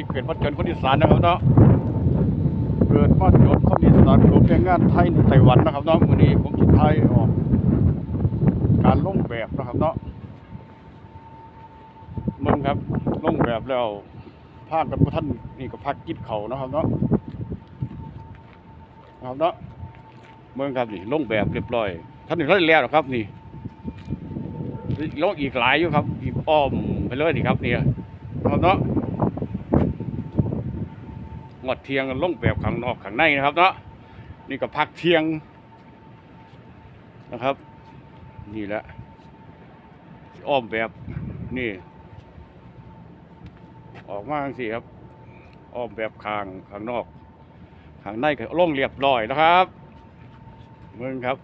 นี่เกิดมาจนคนอีสานนะครับเนาะเกิดมาจนคนอีสานกลุ่มแรงงานไทยในไต้หวันนะครับเนาะมื้อนี้ผมจะไทยออก การลงแบบนะครับเนาะมึงครับลงแบบแล้วภาคกับท่านนี่ก็พักกินเขานะครับเนาะนะครับเนาะเมืองครับนี่ลงแบบเรียบร้อย ท่านนี่ท่านแล้วนะครับ นี่ลงอีกหลายอยู่ครับ อีกอ้อมไปเลยนี่ครับเนี่ยนะครับเนาะ อดเทียงลงแบบข้างนอกข้างในนะครับเนาะนี่ก็พักเทียงนะครับ นี่แหละอ้อมแบบนี่ ออกมาสิครับ อ้อมแบบข้างข้างนอกข้างในก็ล่งเรียบร้อยนะครับเมืองครับ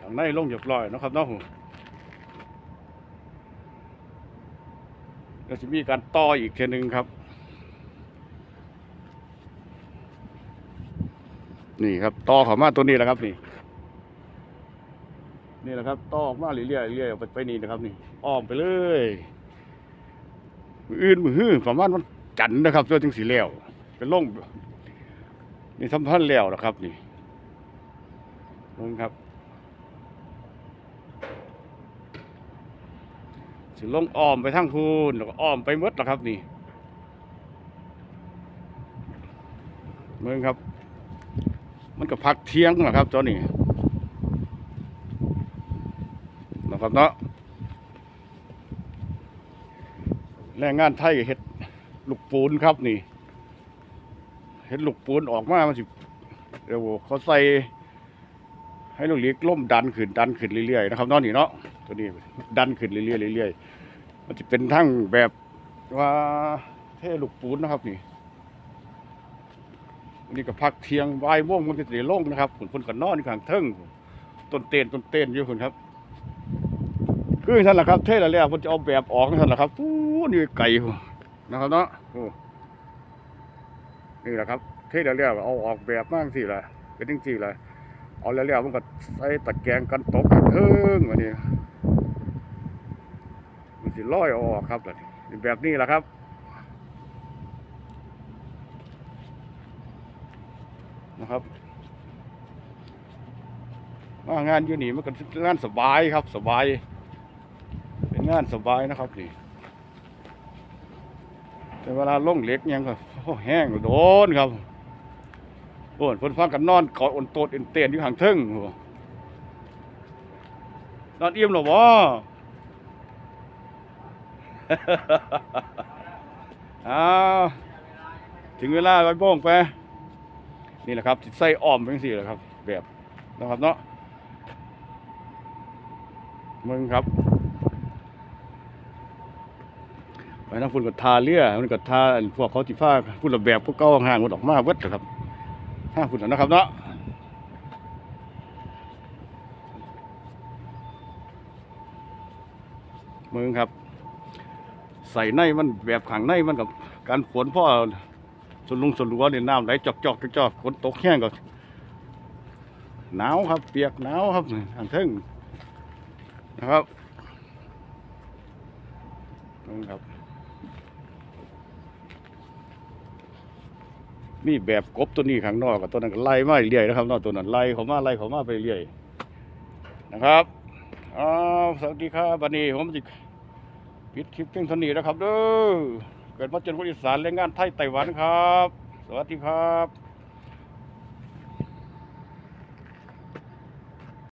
ข้างในล่งเรียบร้อยนะครับเนาะก็จะมีการต่ออีกเทีนึงครับ นี่ครับต่อเข้ามาตัวนี้แหละครับนี่ นี่แหละครับต่อออกมาเรื่อยๆเรื่อยๆไปนี่นะครับ นี่อ้อมไปเลยมืออื่นมือฮื้อประมาณวันจันทร์นะครับตัวจึงสีแล้วเป็นลงนี่สัมพันธ์แล้วนะครับ นี่ลงครับสิลงอ้อมไปทางพูนแล้วก็อ้อมไปมดแล้วครับนี่เมืองครับ มันก็พักเที่ยงนะครับตอนนี้นะครับเนาะแรงงานไทยเห็ดลูกปูนครับนี่เห็ดลูกปูนออกมามันสิเดี๋ยวเขาใส่ให้ลูกเล็กล่มดันขึ้นดันขึ้นเรื่อยๆนะครับนาะนี่เนาะตัวนี้ดันขึ้นเรื่อยๆเรื่อยๆมันจะเป็นทั้งแบบว่าเท่ลูกปูนนะครับนี่ นนี้ก็พักเที่ยงวายม่วงมันก็จะได้ลงนะครับผลผลกันนอนอยู่ข้างเทิงต้นเต้นต้นเต้นอยู่คุณครับคือท่านละครับเท่ละแล้วมันจะเอาแบบออกท่านละครับปู้นี่ไก่นะครับเนาะนี่แหละครับ เท่ละแล้วเอาออกแบบมากสิละเป็นจริงๆเลยเอาแล้วๆมันก็ใส่ตะแกรงกันตกกันเทิงวันนี้มันสิลอยออกครับแบบนี้แหละครับ นะครับมางานอยู่นี่มันก็งานสบายครับ สบาย เป็นงานสบายนะครับนี่แต่เวลาล่งเหล็กยังก็แห้งโดนครับโอ้ยเพิ่นฟังกันนอนกอดอนโตดเอ็นเตียนอยู่ห่างเทิงโอ้นอนอิ่มหรอวะอ้าวถึงเวลาไปโป้งไป นี่แหละครับใส่อ้อมเป็นสี่แหละครับ แบบนะครับเนาะมึงครับไปน้ำฝุ่นกับทาเลือมันกับทาพวกเขาติฟ้าฝุ่นระแบบพวกเก้าห่างมันออกมาเวิดนะครับห้าฝุ่นนะครับเนาะมึงครับ ใส่ในมันแบบขังในมันกับการฝนพ่อ สวนลุงสวนรัวเนี่ยน้ำไหลจอกจอกจอกฝนตกแห้งก็หนาวครับ เปียกหนาวครับทางเทิงนะครับมึงครับ นี่แบบกบตัวนี้ข้างนอกกับตัวนั้นก็ไล่มาเรื่อยนะครับนอกตัวนั้นไล่เขามาไล่เขามาไปเรื่อยนะครับอ้าวสวัสดีครับวันนี้ผมจะปิดคลิปเพียงเท่านี้นะครับเด้อ เกิดมาจนคนอีสานแรงงานไทยไต้หวันครับ สวัสดีครับ